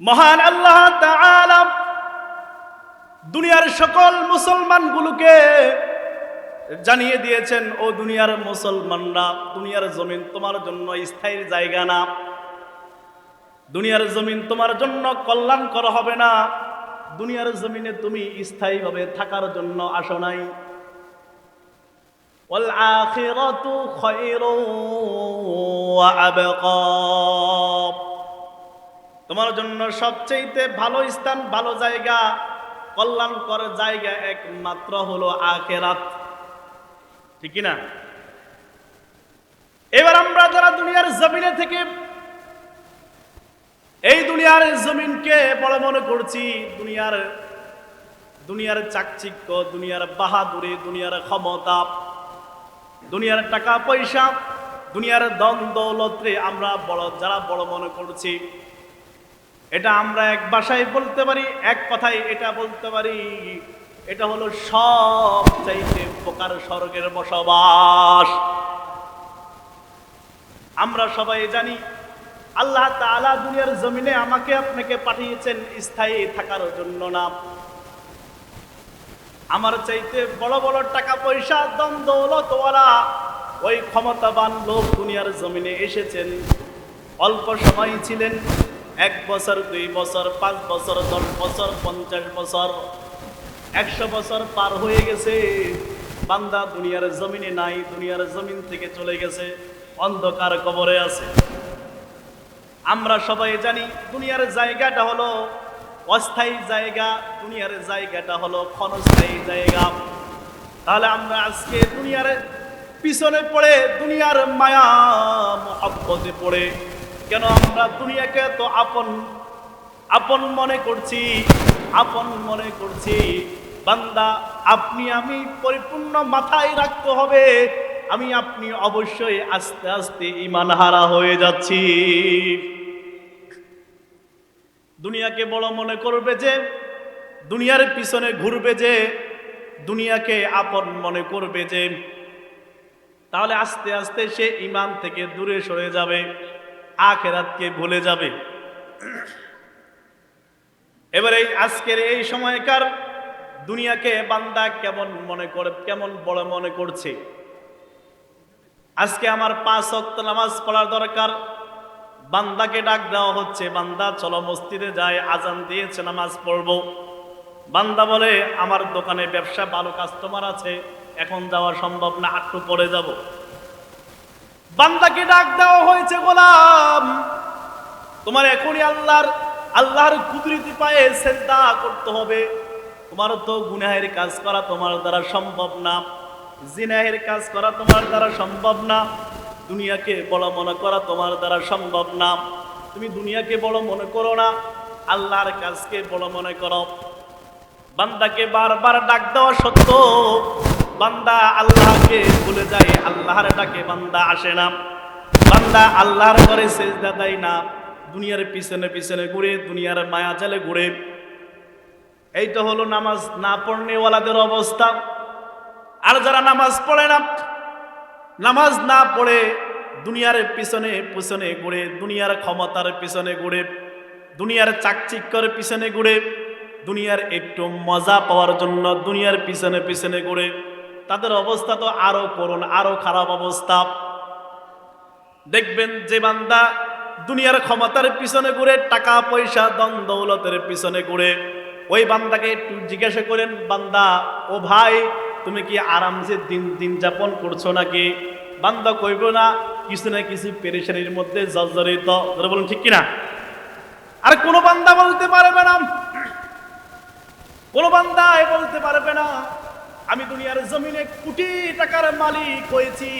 মহান আল্লাহ তাআলা দুনিয়ার সকল মুসলমানগুলোকে জানিয়ে দিয়েছেন ও দুনিয়ার মুসলমানরা দুনিয়ার জমিন তোমার জন্য স্থায়ী জায়গা না দুনিয়ার জমিন তোমার জন্য কল্যাণকর হবে না দুনিয়ার জমিনে তুমি স্থায়ীভাবে থাকার জন্য আসো নাই والآخرة خير وأبقى তোমার জন্য সবচেয়ে ভালো স্থান, ভালো জায়গা, কল্যাণকর জায়গা একমাত্র হলো আখেরাত। ঠিক না এবার আমরা যারা দুনিয়ার জমিনে থেকে, এই দুনিয়ার জমিনকে বড় মনে করছি, দুনিয়ার দুনিয়ার চাকচিক্য, দুনিয়ার বাহাদুরি, দুনিয়ার ক্ষমতা, দুনিয়ার টাকা পয়সা, দুনিয়ার দন দৌলতরে আমরা বড়, যারা বড় মনে করছি এটা আমরা এক ভাষায় বলতে পারি, এক কথায় এটা বলতে পারি। এটা হলো সব চাইতে প্রকার স্বর্গের বসবাস। আমরা সবাই জানি, আল্লাহ তাআলা দুনিয়ার জমিনে আমাকে আপনাকে পাঠিয়েছেন স্থায়ী থাকার জন্য না। আমার চাইতে বড় বড় টাকা পয়সা দম দৌলতওয়ালা ওই ক্ষমতাবান লোক দুনিয়ার জমিনে এসেছেন। অল্প সময় ছিলেন এক বছর, দুই বছর, পাঁচ বছর, দশ বছর, পঞ্চাশ বছর, একশো বছর পার হয়ে গেছে। বান্দা দুনিয়ার জমিনে নাই, দুনিয়ার জমিন থেকে চলে গেছে, অন্ধকার কবরে আছে। আমরা সবাই জানি দুনিয়ার জায়গাটা হলো অস্থায়ী জায়গা, দুনিয়ার জায়গাটা হলো ক্ষণস্থায়ী জায়গা। তাহলে আমরা আজকে দুনিয়ার পিছনে পড়ে, দুনিয়ার মায়া, মহব্বতে পড়ে। কেন আমরা দুনিয়াকে তো আপন? আপন মনে করছি, আপন মনে করছি। বান্দা, আপনি আমি পরিপূর্ণ মাথায় রাখতে হবে। আমি আপনি অবশ্যই আস্তে আস্তে ইমান হারা হয়ে যাচ্ছি। দুনিয়াকে বড় মনে করবে যে, দুনিয়ার পিছনে ঘুরবে যে, দুনিয়াকে আপন মনে করবে যে, তাহলে আস্তে আস্তে সে ইমান থেকে দূরে সরে যাবে। আখেরাতকে ভুলে যাবে। এবার এই আজকের এই সময়কার দুনিয়াকে বান্দা কেমন মনে করে, কেমন বড় মনে করছে? আজকে আমার পাঁচ অক্ত নামাজ পড়ার দরকার। বান্দাকে ডাক দেওয়া হচ্ছে, বান্দা, চলো মসজিদে যায় আজান দিয়েছে, নামাজ পড়ব। বান্দা বলে, আমার দোকানে ব্যবসা, ভালো কাস্টমার আছে, এখন যাওয়া সম্ভব না আটটু পরে যাব। বান্দাকে ডাক দেওয়া হয়েছে গোলাম। তোমার এখনই আল্লাহর আল্লাহর কুদরতি পায়ে সেজদা করতে হবে। তোমার তো গুনাহের কাজ করা তোমার দ্বারা সম্ভব না। জিনাহের কাজ করা তোমার দ্বারা সম্ভব না। দুনিয়াকে বড় মনে করা তোমার দ্বারা সম্ভব না। তুমি দুনিয়াকে বড় মনে করো না, আল্লাহর কাজকে বড় মনে করো। বান্দাকে বারবার ডাক দেওয়া সত্য। বান্দা আল্লাহকে ভুলে যায়, আল্লাহর ডাকে বান্দা আসে না। বান্দা আল্লাহর ঘরে সেজদা দেয় না, দুনিয়ার পিছনে পিছনে ঘুরে, দুনিয়ার মায়া জালে ঘুরে। এই তো হলো নামাজ না পড়নেওয়ালাদের অবস্থা। আর যারা নামাজ পড়ে না, নামাজ না পড়ে দুনিয়ার পিছনে পিছনে ঘুরে, দুনিয়ার ক্ষমতার পিছনে ঘুরে, দুনিয়ার চাকচিক্যর পিছনে ঘুরে, দুনিয়ার একটু মজা পাওয়ার জন্য দুনিয়ার পিছনে পিছনে ঘুরে। তাদের অবস্থা তো আরও করুন আরও খারাপ অবস্থা। দেখবেন যে বান্দা দুনিয়ার ক্ষমতার পিছনে ঘুরে, টাকা, পয়সা দন দৌলতের পিছনে ঘুরে। ওই বান্দাকে একটু জিজ্ঞাসা করেন, বান্দা, ও ভাই, তুমি কি আরামসে দিন দিন যাপন করছ নাকি? বান্দা কইব না, কিছু না কিছু পেরেশানির মধ্যে জর্জরিত। বলুন, ঠিক কিনা? আর কোনো বান্দা বলতে পারবে না। কোনো বান্দা বলতে পারবে না। আমি দুনিয়ার জমিনে কোটি টাকার মালিক হয়েছি।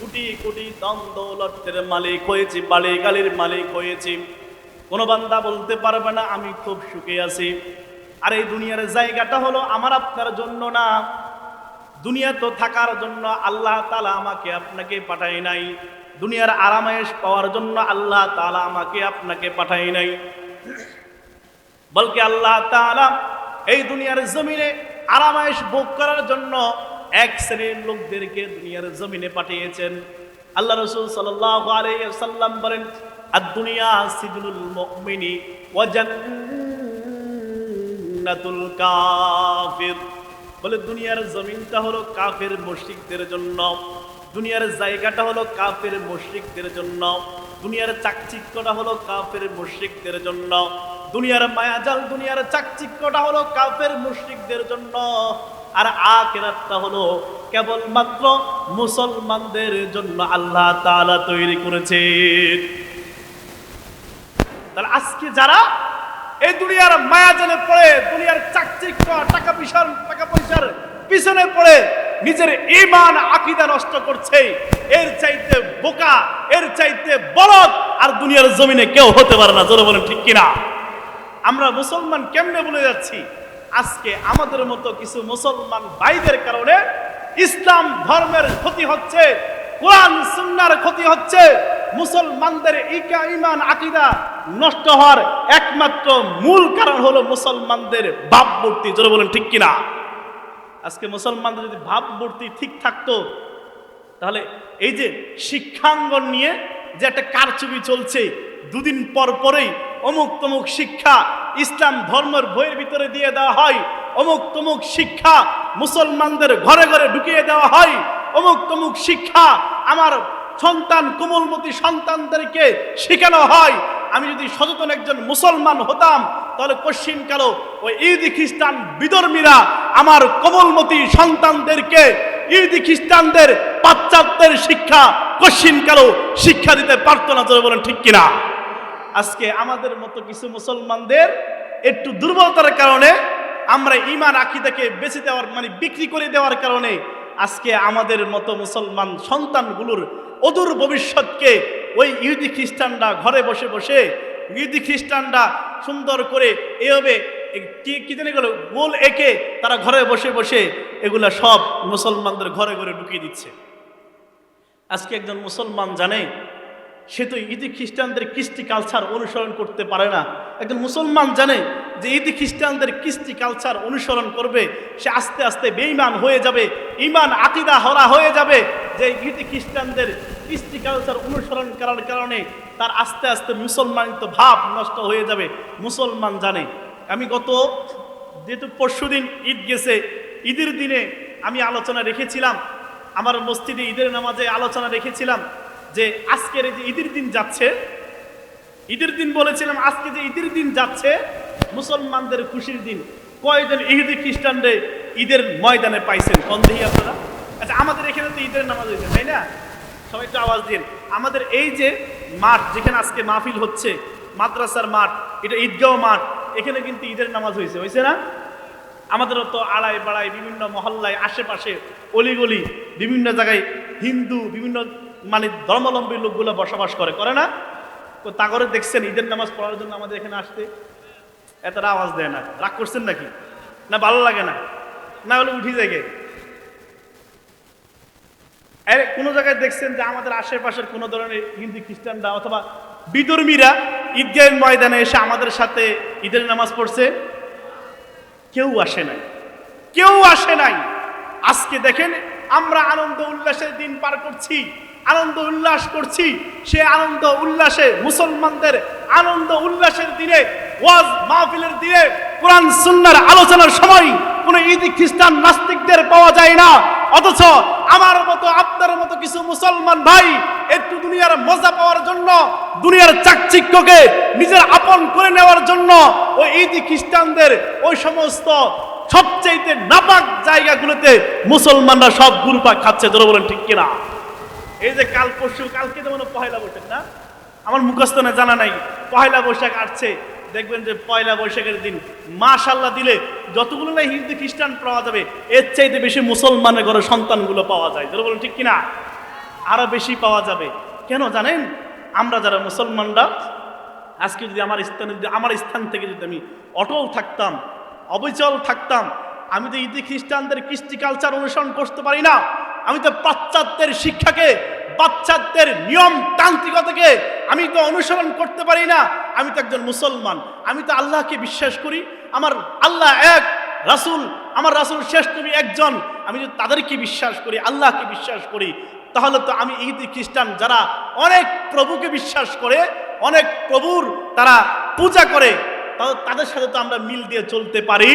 কোটি কোটি দম দৌলতের মালিক হয়েছি বাড়ি গালির মালিক হয়েছি। কোনো বান্দা বলতে পারবে না, আমি খুব সুখে আছি। আর এই দুনিয়ার জায়গাটা হলো আমার আপনার জন্য না। দুনিয়া তো থাকার জন্য আল্লাহ তালা আমাকে আপনাকে পাঠাই নাই। দুনিয়ার আরামায়েশ পাওয়ার জন্য আল্লাহ তালা আমাকে আপনাকে পাঠাই নাই। বলকে আল্লাহ তালা এই দুনিয়ার জমিনে আরামায়েশ ভোগ করার জন্য এক শ্রেণির লোকদেরকে দুনিয়ার জমিনে পাঠিয়েছেন। আল্লাহ রসুল সাল্লাহ আলাইসাল্লাম বলেন আর দুনিয়া সিজনুল মুমিনি ওয়াজান্নাতুল কাফির। বলে, দুনিয়ার জমিনটা হলো কাফের মুশরিকদের জন্য, দুনিয়ার জায়গাটা হলো কাফের মুশরিকদের জন্য, দুনিয়ার চাকচিক্যটা হলো কাফের মুশরিকদের জন্য। দুনিয়ার মায়াজাল, দুনিয়ার চাকচিক্যটা হলো কাফের মুশরিকদের জন্য। আর আখেরাতটা হলো কেবলমাত্র মুসলমানদের জন্য আল্লাহ তাআলা তৈরি করেছেন তাহলে আজকে যারা এই দুনিয়ার মায়াজালে পড়ে, দুনিয়ার চাকচিক্য, টাকা পয়সার টাকা পয়সার পিছনে পড়ে নিজের ইমান আকিদা নষ্ট করছে, এর চাইতে বোকা, এর চাইতে বলদ, আর দুনিয়ার জমিনে কেউ হতে পারে না। বলেন ঠিক কিনা? আমরা মুসলমান কেমনে বলে যাচ্ছি? আজকে আমাদের মতো কিছু মুসলমান ভাইদের কারণে ইসলাম ধর্মের ক্ষতি হচ্ছে, কোরআন, সুন্নার ক্ষতি হচ্ছে, মুসলমানদের ইকা ইমান আকিদা নষ্ট হওয়ার একমাত্র মূল কারণ হলো মুসলমানদের ভাবমূর্তি। জোরে বলেন, ঠিক কিনা? আজকে মুসলমানদের যদি ভাবমূর্তি ঠিক থাকতো, তাহলে এই যে শিক্ষাঙ্গন নিয়ে যে একটা কারচুপি চলছে, দুদিন পর পরেই অমুক তমুক শিক্ষা ইসলাম ধর্মের বইয়ের ভিতরে দিয়ে দেওয়া হয়। অমুক তমুক শিক্ষা মুসলমানদের ঘরে ঘরে ঢুকিয়ে দেওয়া হয়। অমুক তমুক শিক্ষা আমার সন্তান, কোমলমতি সন্তানদেরকে শেখানো হয়। আমি যদি সচেতন একজন মুসলমান হতাম, তাহলে কশ্চিন কালো ওই ইহুদি খ্রিস্টান বিধর্মীরা আমার কোমলমতি সন্তানদেরকে ইহুদি খ্রিস্টানদের পাশ্চাত্যের শিক্ষা কশ্চিন কালো শিক্ষা দিতে পারতো না বলেন ঠিক কিনা? আজকে আমাদের মতো কিছু মুসলমানদের একটু দুর্বলতার কারণে আমরা ইমান আকিদাকে বেঁচে দেওয়ার মানে বিক্রি করে দেওয়ার কারণে আজকে আমাদের মতো মুসলমান সন্তানগুলোর অদূর ভবিষ্যৎকে ওই ইহুদি খ্রিস্টানরা ঘরে বসে বসে, ইহুদি খ্রিস্টানরা সুন্দর করে এভাবে কি জানি গেল গোল একে তারা ঘরে বসে বসে এগুলা সব মুসলমানদের ঘরে ঘরে ঢুকিয়ে দিচ্ছে। আজকে একজন মুসলমান জানে সে তো ইদি খ্রিস্টানদের কৃষ্টি কালচার অনুসরণ করতে পারে না। একজন মুসলমান জানে যে ইদি খ্রিস্টানদের কৃষ্টি কালচার অনুসরণ করবে, সে আস্তে আস্তে বেঈমান হয়ে যাবে ইমান আকিদা হরা হয়ে যাবে। যে ইদি খ্রিস্টানদের কৃষ্টি কালচার অনুসরণ করার কারণে তার আস্তে আস্তে মুসলমানিত ভাব নষ্ট হয়ে যাবে। মুসলমান জানে, আমি গত যেহেতু পরশু দিন ঈদ গেছে, ঈদের দিনে আমি আলোচনা রেখেছিলাম, আমার মসজিদে ঈদের নামাজে আলোচনা রেখেছিলাম। যে আজকের যে ঈদের দিন যাচ্ছে, ঈদের দিন বলেছিলাম, আজকে যে ঈদের দিন যাচ্ছে, মুসলমানদের খুশির দিন। কয়জন ইহুদি খ্রিস্টানরে ঈদের ময়দানে পাইছেন? কোন দেখি আপনারা? আচ্ছা আমাদের এখানে তো ঈদের নামাজ হয়েছে তাই না? সবাই একটু আওয়াজ দিন। আমাদের এই যে মাঠ, যেখানে আজকে মাহফিল হচ্ছে, মাদ্রাসার মাঠ, এটা ঈদগাঁও মাঠ, এখানে কিন্তু ঈদের নামাজ হয়েছে হয়েছে না? আমাদের তো আড়াই বাড়াই বিভিন্ন মহল্লায়, আশেপাশে অলিগলি বিভিন্ন জায়গায় হিন্দু, বিভিন্ন মানে ধর্মাবলম্বী লোকগুলো বসবাস করে করে না? তো তাগরে দেখছেন ঈদের নামাজ পড়ার জন্য আমাদের এখানে আসতে। এতটা আওয়াজ দেয় না। রাগ করছেন নাকি? না, ভালো লাগে না। না হলে উঠি থেকে এর কোনো জায়গায় দেখছেন যে আমাদের আশেপাশের কোনো ধরনের হিন্দু, খ্রিস্টানরা অথবা বিধর্মীরা ঈদগাহের ময়দানে এসে আমাদের সাথে ঈদের নামাজ পড়ছে? কেউ আসে নাই। কেউ আসে নাই। আজকে দেখেন আমরা আনন্দ উল্লাসের দিন পার করছি। আনন্দ উল্লাস করছি। সে আনন্দ উল্লাসে মুসলমানদের আনন্দ উল্লাসের দিনে, ওয়াজ মাহফিলের দিনে, কোরআন সুন্নার আলোচনার সময় কোনো ইদি খ্রিস্টান নাস্তিকদের পাওয়া যায় না। অথচ আমার মতো, আপনার মতো কিছু মুসলমান ভাই একটু দুনিয়ার মজা পাওয়ার জন্য, দুনিয়ার চাকচিক্যকে নিজের আপন করে নেওয়ার জন্য ওই ইদি খ্রিস্টানদের ওই সমস্ত সবচেয়ে নাপাক জায়গাগুলোতে মুসলমানরা সব গুরুপাক খাচ্ছে। ধরে বলেন ঠিক কিনা। এই যে কাল পরশু, কালকে যেমন পয়লা বৈশাখ না? আমার মুখস্থ না, জানা নাই। পয়লা বৈশাখ আসছে। দেখবেন যে পয়লা বৈশাখের দিন মাশাল্লাহ দিলে যতগুলো না হিন্দু খ্রিস্টান পাওয়া যাবে, এর চাইতে বেশি মুসলমানের ঘরে সন্তানগুলো পাওয়া যায়। ধরে বলেন, ঠিক কিনা? আরও বেশি পাওয়া যাবে। কেন জানেন? আমরা যারা মুসলমানরা, আজকে যদি আমার স্থানে যদি, আমার স্থান থেকে যদি আমি অটল থাকতাম, অবিচল থাকতাম, আমি তো ইদি খ্রিস্টানদের কৃষ্টি কালচার অনুসরণ করতে পারি না। আমি তো পাশ্চাত্যের শিক্ষাকে, পাশ্চাত্যের নিয়ম তান্ত্রিকতাকে আমি তো অনুসরণ করতে পারি না। আমি তো একজন মুসলমান। আমি তো আল্লাহকে বিশ্বাস করি। আমার আল্লাহ এক, রাসূল। আমার রাসূল শেষ নবী একজন। আমি যদি তাদেরকে বিশ্বাস করি, আল্লাহকে বিশ্বাস করি, তাহলে তো আমি ইহুদি খ্রিস্টান, যারা অনেক প্রভুকে বিশ্বাস করে, অনেক প্রভুর তারা পূজা করে, তাদের সাথে তো আমরা মিল দিয়ে চলতে পারি।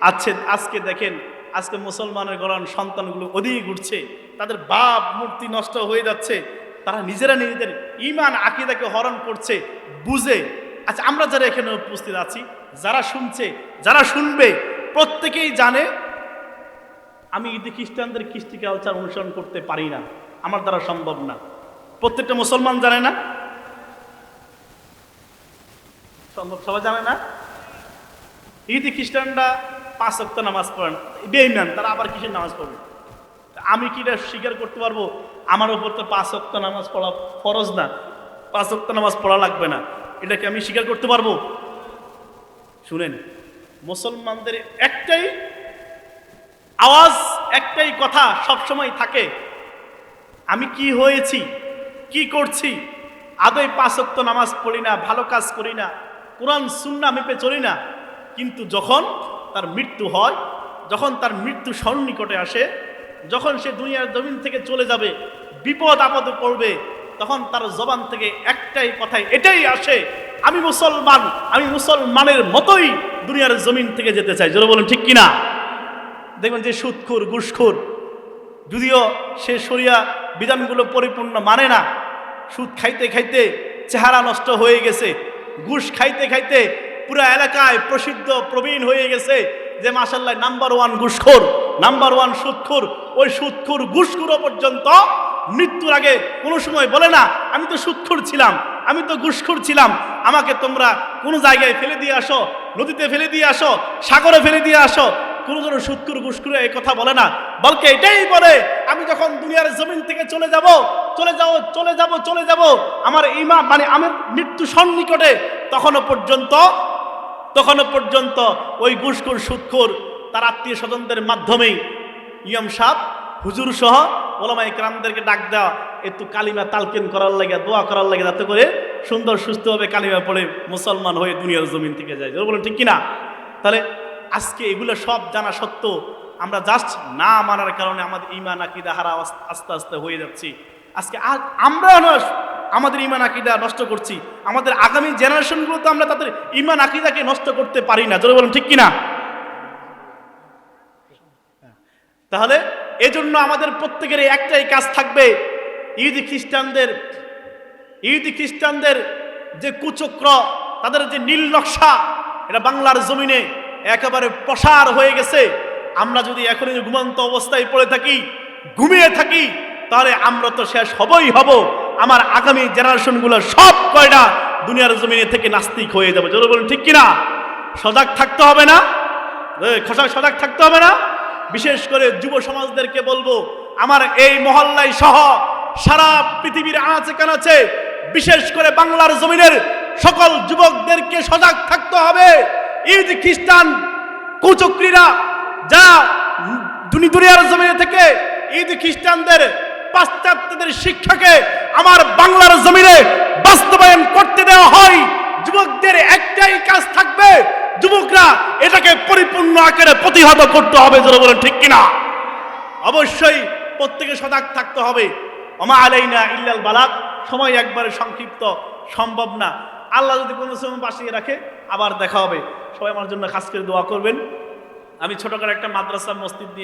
আচ্ছা আজকে দেখেন আজকে মুসলমানের গড়ান সন্তানগুলো ওদিকে ঘুরছে, তাদের বাপ মূর্তি নষ্ট হয়ে যাচ্ছে, তারা নিজেরা নিজেদের ইমান আকিদাকে হরণ করছে, বুঝে। আচ্ছা আমরা যারা এখানে উপস্থিত আছি, যারা শুনছে, যারা শুনবে, প্রত্যেকেই জানে, আমি ইদি খ্রিস্টানদের কৃষ্টি কালচার অনুসরণ করতে পারি না, আমার দ্বারা সম্ভব না। প্রত্যেকটা মুসলমান জানে না? সম্ভব? সবাই জানে না? ইদি খ্রিস্টানরা পাঁচ অক্ত নামাজ পড়েন। বেইমান তারা আবার কিসের নামাজ পড়বে? আমি কি এটা স্বীকার করতে পারব? আমার উপর তো পাঁচ অক্ত নামাজ পড়া ফরজ না। পাঁচ অক্ত নামাজ পড়া লাগবে না। এটাকে আমি স্বীকার করতে পারব? শুনেন, মুসলমানদের একটাই আওয়াজ, একটাই কথা সবসময় থাকে, আমি কি হয়েছি, কি করছি, আদৌ পাঁচক্ত নামাজ পড়ি না, ভালো কাজ করি না, কোরআন সুন্না মেপে চলি না, কিন্তু যখন তার মৃত্যু হয়, যখন তার মৃত্যু সন্নিকটে আসে, যখন সে দুনিয়ার জমিন থেকে চলে যাবে, বিপদ আপদে পড়বে, তখন তার জবান থেকে একটাই কথাই এটাই আসে, আমি মুসলমান, আমি মুসলমানের মতোই দুনিয়ার জমিন থেকে যেতে চাই। জোরে বলুন, ঠিক কিনা? দেখবেন যে সুদখুর গুসখুর, যদিও সে সরিয়া বিধানগুলো পরিপূর্ণ মানে না, সুদ খাইতে খাইতে চেহারা নষ্ট হয়ে গেছে, ঘুষ খাইতে খাইতে পুরো এলাকায় প্রসিদ্ধ প্রবীণ হয়ে গেছে যে মাসাল্লাহ নাম্বার ওয়ান ঘুষখোর, নাম্বার ওয়ান সুদখুর। ওই সুদখুর ঘুষখুরও পর্যন্ত মৃত্যুর আগে কোনো সময় বলে না, আমি তো সুদখুর ছিলাম, আমি তো ঘুষখুর ছিলাম, আমাকে তোমরা কোনো জায়গায় ফেলে দিয়ে আসো, নদীতে ফেলে দিয়ে আসো, সাগরে ফেলে দিয়ে আসো। কোনো জন সুৎকুর গুসকুরে এই কথা বলে না, বলকে এটাই বলে, আমি যখন দুনিয়ার জমিন থেকে চলে যাব চলে যাব চলে যাব চলে যাব, আমার ইমা মানে আমার মৃত্যু সন্নিকটে তখনও পর্যন্ত তখনও পর্যন্ত ওই গুসকুর সুৎখুর তার আত্মীয় স্বজনদের মাধ্যমেই ইয়ম সাহ, হুজুর সহ ওলামা ইকরামদেরকে ডাক দেওয়া, একটু কালিমা তালকিন করার লাগে, দোয়া করার লাগে, যাতে করে সুন্দর, সুস্থভাবে কালিমা পড়ে মুসলমান হয়ে দুনিয়ার জমিন থেকে যায়। বলুন, ঠিক কিনা? তাহলে আজকে এগুলো সব জানা সত্ত্বেও আমরা জাস্ট না মানার কারণে আমাদের ইমান আকিদা, হারা আস্তে আস্তে হয়ে যাচ্ছি। আজকে আজ আমরা আমাদের ইমান আকিদা নষ্ট করছি। আমাদের আগামী জেনারেশনগুলো তো আমরা তাদের ইমান আকিদাকে নষ্ট করতে পারি না। জোরে বলুন, ঠিক কিনা? তাহলে এজন্য আমাদের প্রত্যেকের একটাই কাজ থাকবে। ঈদ খ্রিস্টানদের ঈদ খ্রিস্টানদের যে কুচক্র, তাদের যে নীল নকশা, এটা বাংলার জমিনে একেবারে প্রসার হয়ে গেছে। আমরা যদি এখনই ঘুমন্ত অবস্থায় পড়ে থাকি, ঘুমিয়ে থাকি, তাহলে আমরা তো শেষ হবই হব। আমার আগামী জেনারেশনগুলো সব কয়টা দুনিয়ার জমিনে থেকে নাস্তিক হয়ে যাবে। যদি বলুন ঠিক কিনা? সজাগ থাকতে হবে না? এ, খোসা সজাগ থাকতে হবে না? বিশেষ করে যুব সমাজদেরকে বলব আমার এই মহল্লায় সহ সারা পৃথিবীর আনাচে কানাচে বিশেষ করে বাংলার জমিনের সকল যুবকদেরকে সজাগ থাকতে হবে। ঈদ খ্রিস্টান কুচক্রীরা যা দুনি দুনিয়ার জমিনে থেকে ঈদ খ্রিস্টানদের পাশ্চাত্যদের শিক্ষাকে আমার বাংলার জমিনে বাস্তবায়ন করতে দেওয়া হয়। যুবকদের একটাই কাজ থাকবে, যুবকরা এটাকে পরিপূর্ণ আকারে প্রতিহত করতে হবে যারা বলেন ঠিক কিনা? অবশ্যই প্রত্যেকে সজাগ থাকতে হবে। অমা আলাইনা ইল্লাল বালাক সময় একবারে সংক্ষিপ্ত, সম্ভব না। আল্লাহ যদি কোনো সময় বাসিয়ে রাখে, আবার দেখা হবে। সবাই আমার জন্য খাস করে দোয়া করবেন। আমি ছোটখাটো একটা মাদ্রাসা মসজিদ দিয়ে